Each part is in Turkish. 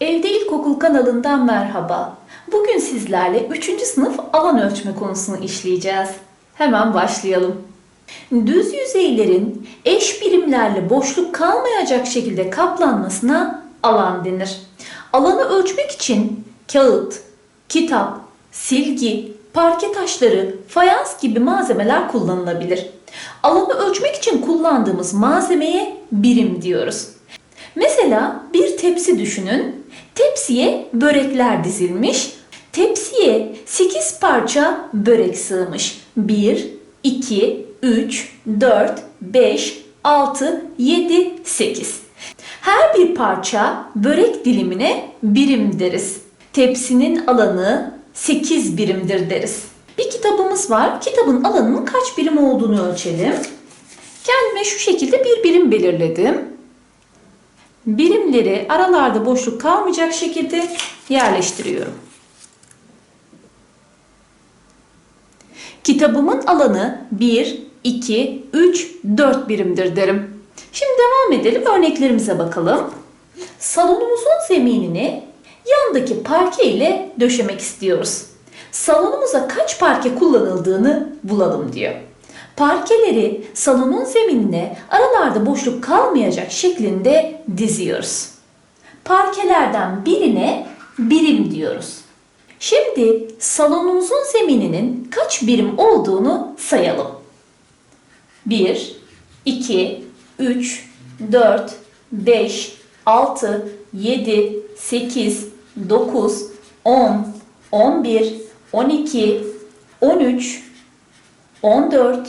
Evde İlkokul kanalından merhaba. Bugün sizlerle 3. sınıf alan ölçme konusunu işleyeceğiz. Hemen başlayalım. Düz yüzeylerin eş birimlerle boşluk kalmayacak şekilde kaplanmasına alan denir. Alanı ölçmek için kağıt, kitap, silgi, parke taşları, fayans gibi malzemeler kullanılabilir. Alanı ölçmek için kullandığımız malzemeye birim diyoruz. Mesela bir tepsi düşünün. Tepsiye börekler dizilmiş. Tepsiye 8 parça börek sığmış. 1, 2, 3, 4, 5, 6, 7, 8. Her bir parça börek dilimine birim deriz. Tepsinin alanı 8 birimdir deriz. Bir kitabımız var. Kitabın alanının kaç birim olduğunu ölçelim. Kendime şu şekilde bir birim belirledim. Birimleri aralarda boşluk kalmayacak şekilde yerleştiriyorum. Kitabımın alanı 1, 2, 3, 4 birimdir derim. Şimdi devam edelim örneklerimize bakalım. Salonumuzun zeminini yandaki parke ile döşemek istiyoruz. Salonumuza kaç parke kullanıldığını bulalım diyor. Parkeleri salonun zeminine aralarda boşluk kalmayacak şeklinde diziyoruz. Parkelerden birine birim diyoruz. Şimdi salonumuzun zemininin kaç birim olduğunu sayalım. 1, 2, 3, 4, 5, 6, 7, 8, 9, 10, 11, 12, 13, 14,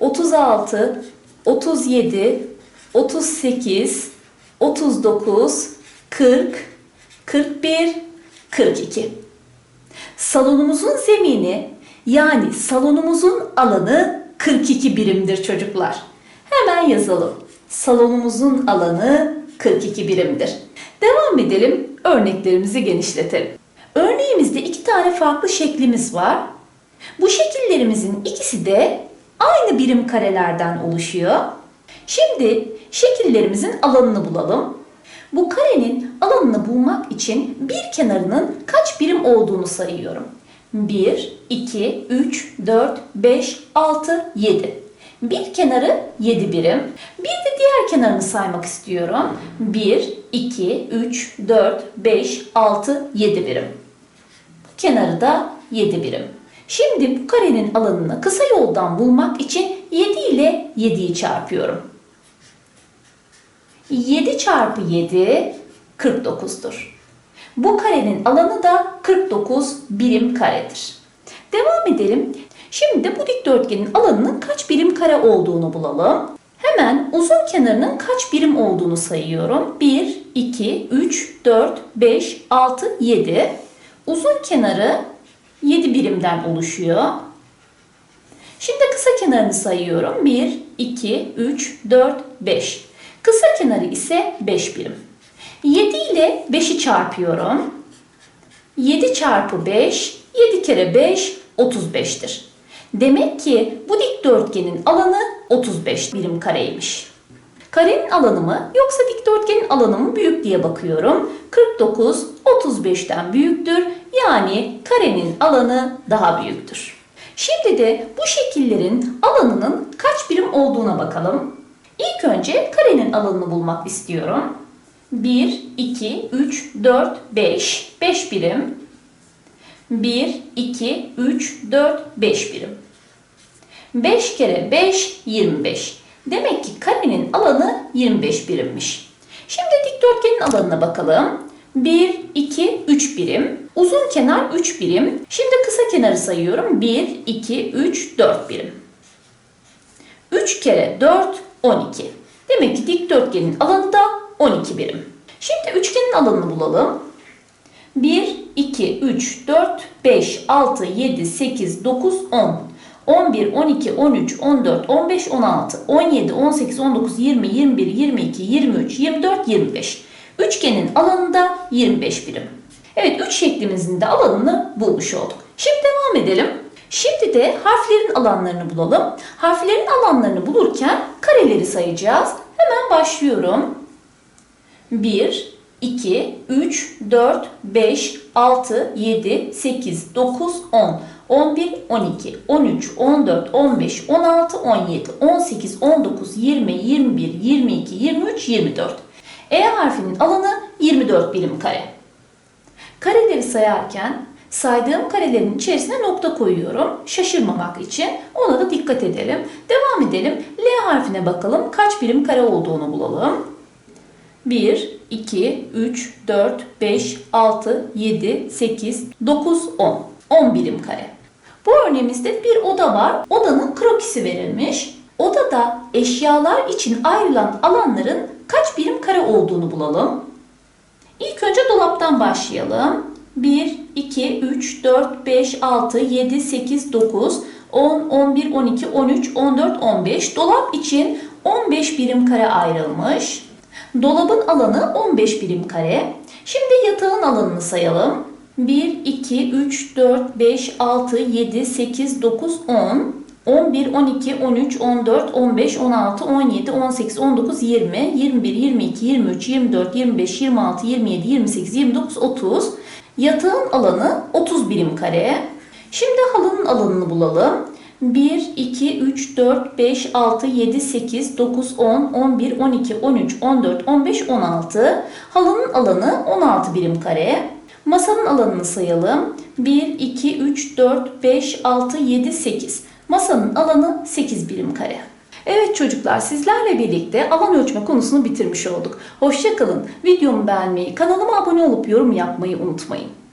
36, 37, 38, 39, 40, 41, 42. Salonumuzun zemini yani salonumuzun alanı 42 birimdir çocuklar. Hemen yazalım. Salonumuzun alanı 42 birimdir. Devam edelim. Örneklerimizi genişletelim. Örneğimizde iki tane farklı şeklimiz var. Bu şekillerimizin ikisi de aynı birim karelerden oluşuyor. Şimdi şekillerimizin alanını bulalım. Bu karenin alanını bulmak için bir kenarının kaç birim olduğunu sayıyorum. 1, 2, 3, 4, 5, 6, 7. Bir kenarı 7 birim. Bir de diğer kenarını saymak istiyorum. 1, 2, 3, 4, 5, 6, 7 birim. Kenarı da 7 birim. Şimdi bu karenin alanını kısa yoldan bulmak için 7 ile 7'yi çarpıyorum. 7 çarpı 7 49'dur. Bu karenin alanı da 49 birim karedir. Devam edelim. Şimdi bu dikdörtgenin alanının kaç birim kare olduğunu bulalım. Hemen uzun kenarının kaç birim olduğunu sayıyorum. 1, 2, 3, 4, 5, 6, 7. Uzun kenarı 7 birimden oluşuyor. Şimdi kısa kenarını sayıyorum. 1, 2, 3, 4, 5. Kısa kenarı ise 5 birim. 7 ile 5'i çarpıyorum. 7 çarpı 5, 7 kere 5, 35'tir. Demek ki bu dikdörtgenin alanı 35 birim kareymiş. Karenin alanı mı yoksa dikdörtgenin alanı mı büyük diye bakıyorum. 49 35'ten büyüktür. Yani karenin alanı daha büyüktür. Şimdi de bu şekillerin alanının kaç birim olduğuna bakalım. İlk önce karenin alanını bulmak istiyorum. 1, 2, 3, 4, 5. 5 birim. 1, 2, 3, 4, 5 birim. 5 kere 5, 25. Demek ki karenin alanı 25 birimmiş. Şimdi dikdörtgenin alanına bakalım. 1, 2, 3 birim. Uzun kenar 3 birim. Şimdi kısa kenarı sayıyorum. 1, 2, 3, 4 birim. 3 kere 4, 12. Demek ki dikdörtgenin alanı da 12 birim. Şimdi üçgenin alanını bulalım. 1, 2, 3, 4, 5, 6, 7, 8, 9, 10. 11, 12, 13, 14, 15, 16, 17, 18, 19, 20, 21, 22, 23, 24, 25. Üçgenin alanı da 25 birim. Evet, üç şeklimizin de alanını bulmuş olduk. Şimdi devam edelim. Şimdi de harflerin alanlarını bulalım. Harflerin alanlarını bulurken kareleri sayacağız. Hemen başlıyorum. 1, 2, 3, 4, 5, 6, 7, 8, 9, 10, 11, 12, 13, 14, 15, 16, 17, 18, 19, 20, 21, 22, 23, 24. E harfinin alanı 24 birim kare. Kareleri sayarken saydığım karelerin içerisine nokta koyuyorum. Şaşırmamak için ona da dikkat edelim. Devam edelim. L harfine bakalım kaç birim kare olduğunu bulalım. 1, 2, 3, 4, 5, 6, 7, 8, 9, 10. 10 birim kare. Bu örneğimizde bir oda var. Odanın krokisi verilmiş. Odada eşyalar için ayrılan alanların kaç birim kare olduğunu bulalım. İlk önce dolaptan başlayalım. 1, 2, 3, 4, 5, 6, 7, 8, 9, 10, 11, 12, 13, 14, 15. Dolap için 15 birim kare ayrılmış. Dolabın alanı 15 birim kare. Şimdi yatağın alanını sayalım. 1, 2, 3, 4, 5, 6, 7, 8, 9, 10. 11, 12, 13, 14, 15, 16, 17, 18, 19, 20, 21, 22, 23, 24, 25, 26, 27, 28, 29, 30. Yatağın alanı 30 birim kare. Şimdi halının alanını bulalım. 1, 2, 3, 4, 5, 6, 7, 8, 9, 10, 11, 12, 13, 14, 15, 16. Halının alanı 16 birim kare. Masanın alanını sayalım. 1, 2, 3, 4, 5, 6, 7, 8. Masanın alanı 8 birim kare. Evet çocuklar sizlerle birlikte alan ölçme konusunu bitirmiş olduk. Hoşçakalın. Videomu beğenmeyi, kanalıma abone olup yorum yapmayı unutmayın.